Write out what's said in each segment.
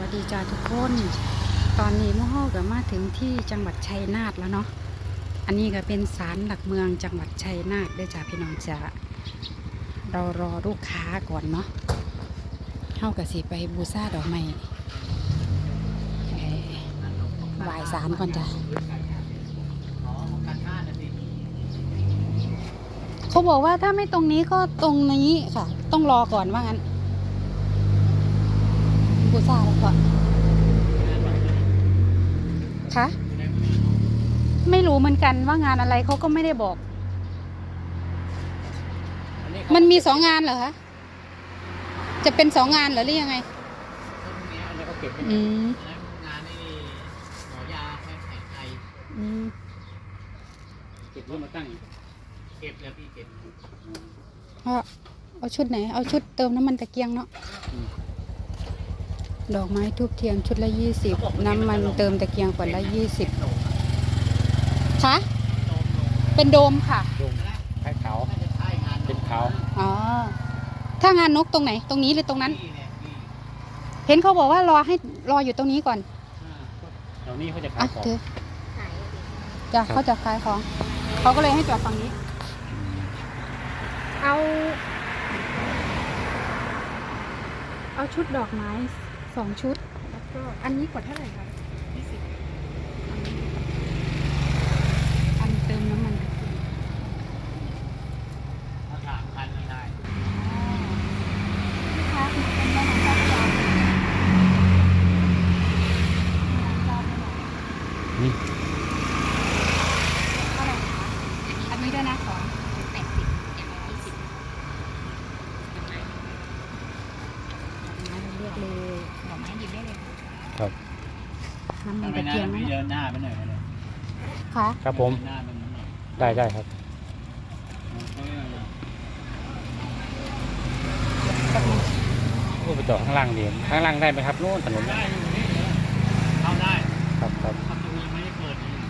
วัสดีจ้าทุกคน ตอนนี้มู่เฮาก็มาถึงที่จังหวัดชัยนาทแล้วเนาะ อันนี้ก็เป็นศาลหลักเมืองจังหวัดชัยนาทด้วยจ้าพี่น้องจ้าเรารอลูกค้าก่อนเนาะเฮาก็สิไปบูชาดอกไม้ไหว้ศาลก่อนจ้าเขาบอกว่าถ้าไม่ตรงนี้ก็ตรงนี้ค่ะ ต้องรอก่อนว่างั้น บูชาแล้วก็คะไม่รู้เหมือนกันว่างานอะไรเขาก็ไม่ได้บอก มันมีสองงานเหรอคะ จะเป็นสองงานเหรอหรือยังไงอืมงานนี่หมอยาแพทย์แผนไทยอืมเก็บรถมาตั้งเก็บแล้วพี่เก็บเอาเอาชุดไหน เอาชุดเติมน้ำมันตะเกียงเนาะ ดอกไม้ทูบเทียนชุดละยี่สิบน้ำมันเติมตะเกียงขวดละยี่สิบคะเป็นโดมค่ะดงไข่ขาวน่าจะใช่งานเป็นขาวอ๋อถ้างานนกตรงไหน ตรงนี้หรือตรงนั้นพี่เนี่ยพี่เห็นเขาบอกว่ารอให้รออยู่ตรงนี้ก่อนเดี๋ยวนี้เขาจะขาอะยของ เธอจ้ะเขาจะขายของเขาก็เลยให้จอดฝั่งนี้ เอา เอาชุดดอกไม้ สองชุด แล้วก็อันนี้กดเท่าไหร่คะยี่สิบอันเติมน้ำมันตะเกียง มาถามพันไม่ได้ ลูกค้าเป็นแม่น้ำเจ้าพระยาแม่น้ำเจ้าพระยา นี่ เท่าไหร่คะอันนี้ด้วยนะสอง แปดสิบอย่างละยี่สิบ ดอกไม้เลือกเลย ดอกไม้หยิบได้เลย ค่ะครับ น้ำมันทำไมตะหน้าเกียงไม่นะเดินหน้าไปหน่อยก็ได้ค่ะครับผมเดินหน้าไปหน่อยได้ได้ครับโอ้ไปจอดข้างล่างดีข้างล่างได้ไหมครับโน่นถนนได้อยู่นี่เข้าได้ครับครับประตูยังไม่ได้เปิดเลย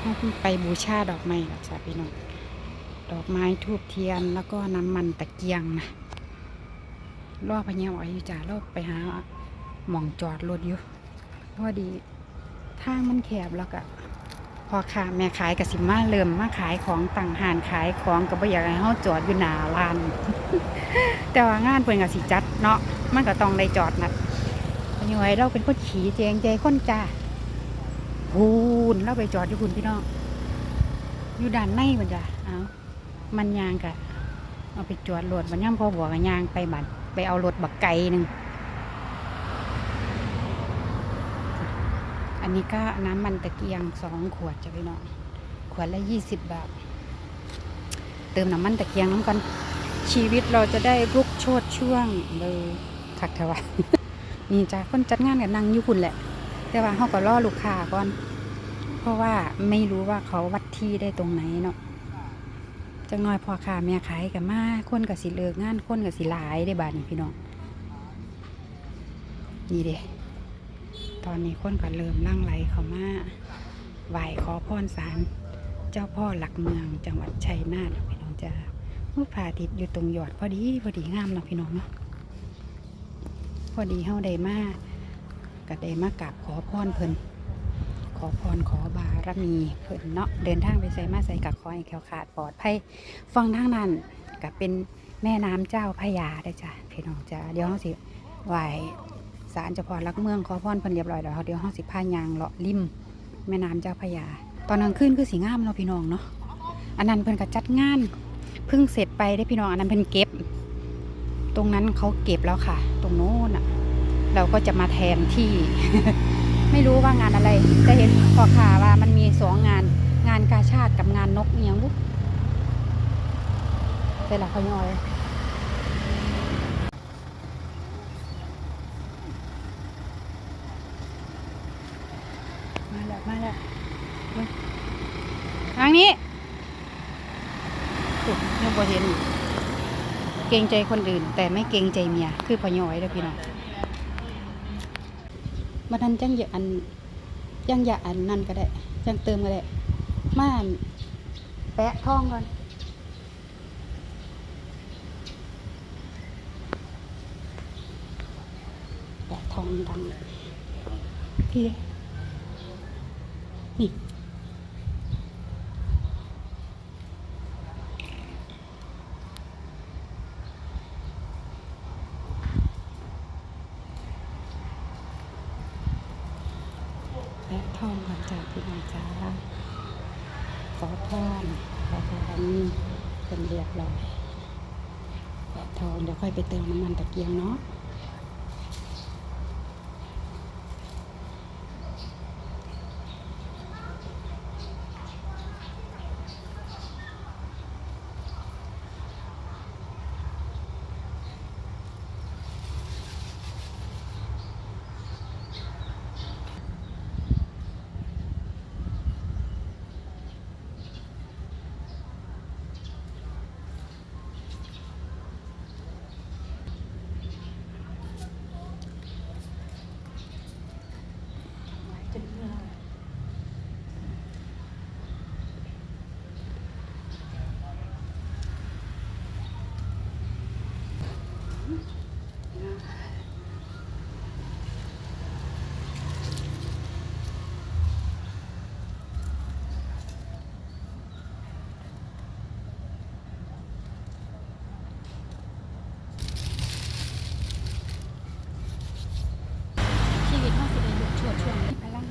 ให้ไปบูชาดอกไม้นะจ๊ะพี่น้อง ดอกไม้ทูบเทียนแล้วก็น้ำมันตะเกียงนะ รอบพญาไหวอยู่จ้ารอบไปหาหม่องจอดรถอยู่พอดีทางมันแคบแล้วก็พอค้าแม่ขายกับสิมาเริ่มมาขายของต่างหานขายของก็บ่อยากให้เฮาจอดอยู่หน้าร้าน แต่ว่างานเพิ่นก็สิจัดเนาะมันก็ต้องได้จอดนัดพญาไหวเราเป็นคนขี่เจงใจคนจ้าพูนเราไปจอดอยู่คุณพี่น้องอยู่ด้านในมันจ้ะเอามันยางกะเอาไปจอดรถมันย่ำพอบัวกันยางไปบัด ไปเอารถบักไก่หนึ่ง อันนี้ก็น้ำมันตะเกียงสองขวดจะพี่น้องขวดละยี่สิบบาท เติมน้ำมันตะเกียงน้ำกันชีวิตเราจะได้รุกโชดช่วงเลยคักเทวะนี่จ้ะคนจัดงานกับนางอยุคุณแหละ แต่ว่าเขาก็รอลูกค้าก่อน เพราะว่าไม่รู้ว่าเขาวัดที่ได้ตรงไหนเนาะ จังน้อยพอค้าแม่ขายกับมาคนกับสิเลิกงานคนกับสิหลายได้บาดนี้พี่น้องนี่เด้ตอนนี้คนก็เริ่มล่างไหลเขามาไหวขอพรศาลเจ้าพ่อหลักเมืองจังหวัดชัยนาทพี่น้องจ้าผู้พาทิตย์อยู่ตรงยอดพอดีพอดีงามเนาะพี่น้องเนาะพอดีเฮาได้มาก็ได้มากราบขอพรเพิ่น ขอพรขอบารมีเพิ่นเนาะเดินทางไปใส่มาใส่กับคอยแคล้วขาดปลอดภัยฟังทางนั้นก็เป็นแม่น้ำเจ้าพระยาได้จ้ะพี่น้องจ้าเดี๋ยวเฮาสิไหวศาลเจ้าพ่อรักเมืองขอพรเพิ่นเรียบร้อยแล้วเดี๋ยวเฮาสิพายางเลาะริมแม่น้ำเจ้าพระยาตอนกลางคืนคือสีงามเนาะพี่น้องเนาะอันนั้นเพิ่นก็จัดงานเพิ่งเสร็จไปได้พี่น้องอันนั้นเพิ่นเก็บ ตรงนั้นเขาเก็บแล้วค่ะ ตรงโน้นอะ เราก็จะมาแทนที่ ไม่รู้ว่างานอะไร แต่เห็นพอข่าวว่ามันมีสองงาน งานกาชาติกับงานนกเอียงบุ๊เป็นหลักพยอยมาแล้วมาแล้วทางนี้อุ๊ยยังบ่เห็น เกรงใจคนอื่น แต่ไม่เกรงใจเมีย คือพยอยเด้อพี่น้อง มาทันจังอย่าอันจังอย่าอันนั่นก็ได้จังเติมก็ได้มาแปะท่องก่อนแปะทองดังพี่นี่แและทองก่อนจากพี่น้องจ้าขอพรขอพรเป็นเรียบร้อยแและทองเดี๋ยวค่อยไปเติมน้ำมันตะเกียงเนาะ ชีวิตห้องสิบเอ็ดหยุดช่วงช่วงนี้พลัง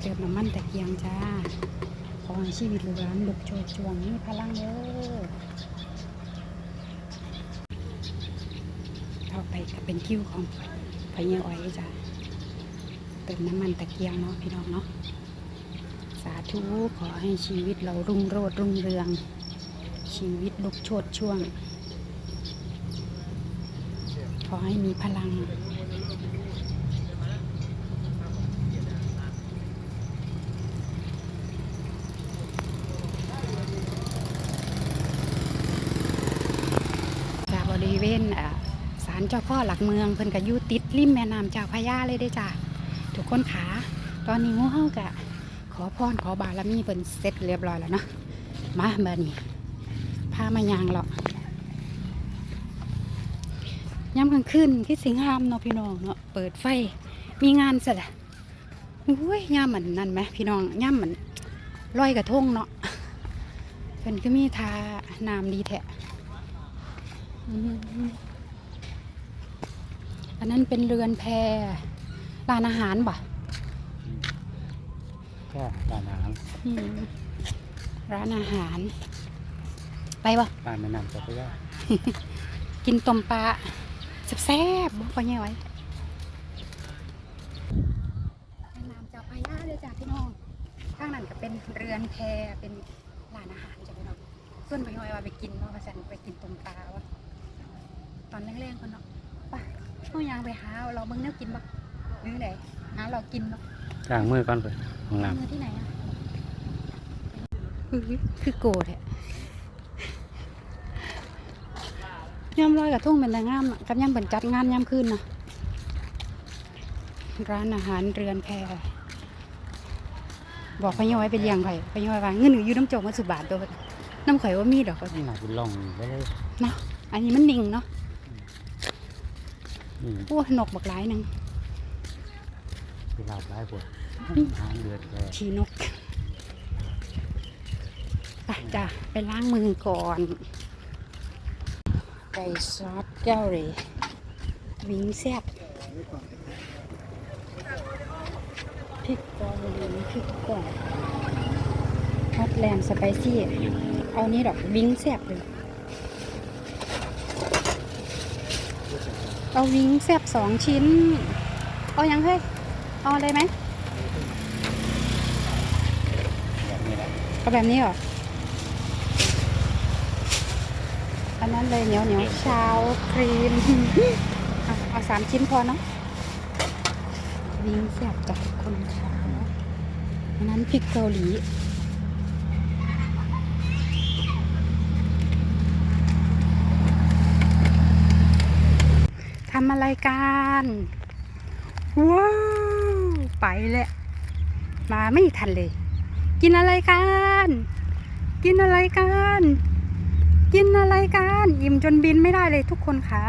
เติม น้ำมันตะเกียงจ้า ขอให้ชีวิตลูกหลานลุกโชดช่วงนี้พลังเด้อต่อไปก็เป็นคิวของพญาอ้อยจ้าเติมน้ำมันตะเกียงเนาะพี่น้องเนาะ สาธุขอให้ชีวิตเรารุ่งโรจน์รุ่งเรือง ชีวิตลุกโชดช่วง ขอให้มีพลัง จากบริ เวณอ่าศาลเจ้าพ่อหลักเมืองเพิ่นก็อยู่ติดริมแม่น้ำเจ้าพระยาเลยเด้จ้าทุกคนขาตอนนี้หมูเฮากะขอพรขอบารมีเพิ่นเสร็จเรียบร้อยแล้วเนาะมาเมื่อนี้พามายางเลาะย่ำกลางคืนที่สิงหามเนาะพี่น้องเนาะเปิดไฟมีงานเสร็จอุ้ยย่าเหมือนนั่นไหมพี่น้องย่าเหมือนลอยกระทงเนาะเพิ่นก็มีทาน้ำดีแท้ อืมอันนั้นเป็นเรือนแพร้านอาหารบ่ะแค่ร้านอาหารอืมร้านอาหาร ไปบ่ร้านแม่น้ำเจ้าพระยากินต้มปลาแซ่บๆบ่พอแง่ไว้แม่น้ำเจ้าพระยาเลยจ้ะพี่น้องข้างนั้นก็เป็นเรือนแพเป็นร้านอาหารจ้ะพี่น้องส่วนไปหอยว่าไปกินว่าสันไปกินต้มปลาวะ ตอนแรงๆคนเนาะไปเอายางไปหาเราเบิ่งแนวกินบ่หรือไหนหาเรากินเนาะล้างมือก่อนไปห้องน้มือที่ไหนอะอื้อคือโกรธแหละย่ำลอยกับทุ่งเป็นแต่งามอะกับย่ำเป็นจัดงานย่ำคืนนะร้านอาหารเรือนแพบอกพะย้อยไปเลี้ยงไข่พะย้อยว่าเงินหนูอยู่น้ำโจกมาสุบาทตัวเพิ่นน้ำข่อยว่ามีดอกก็ำนี่หนาบุญล่องไปเลย เนาะอันนี้มันนิ่งเนาะนี่ โอ้นกบักหลายหนึงเวลาหลายปวดหางเดือดแค่ชีนกไปจ้ะไปล้างมือก่อน ไก่ซอสเกาหลีวิงแซ่บพริกเกาหลีพริกก่อนฮอตแลนด์สไปซี่ เอานี้ดอกวิงแซ่บเลย เอาวิงแซ่บสองชิ้น เอายังเฮ้ย เอาอะไรไหมแบบนี้แหละเอาแบบนี้เหรอ อันนั้นเลยเหนียวเหนียวชาวครีม เอาเอาสามชิ้นพอเนาะวิงแซ่บจากคนขาวอันนั้นพริกเกาหลีำอะไรกันว้าวไปแล้วมาไม่ทันเลย กินอะไรกัน กินอะไรกัน กินอะไรกัน อิ่มจนบินไม่ได้เลยทุกคนค่ะ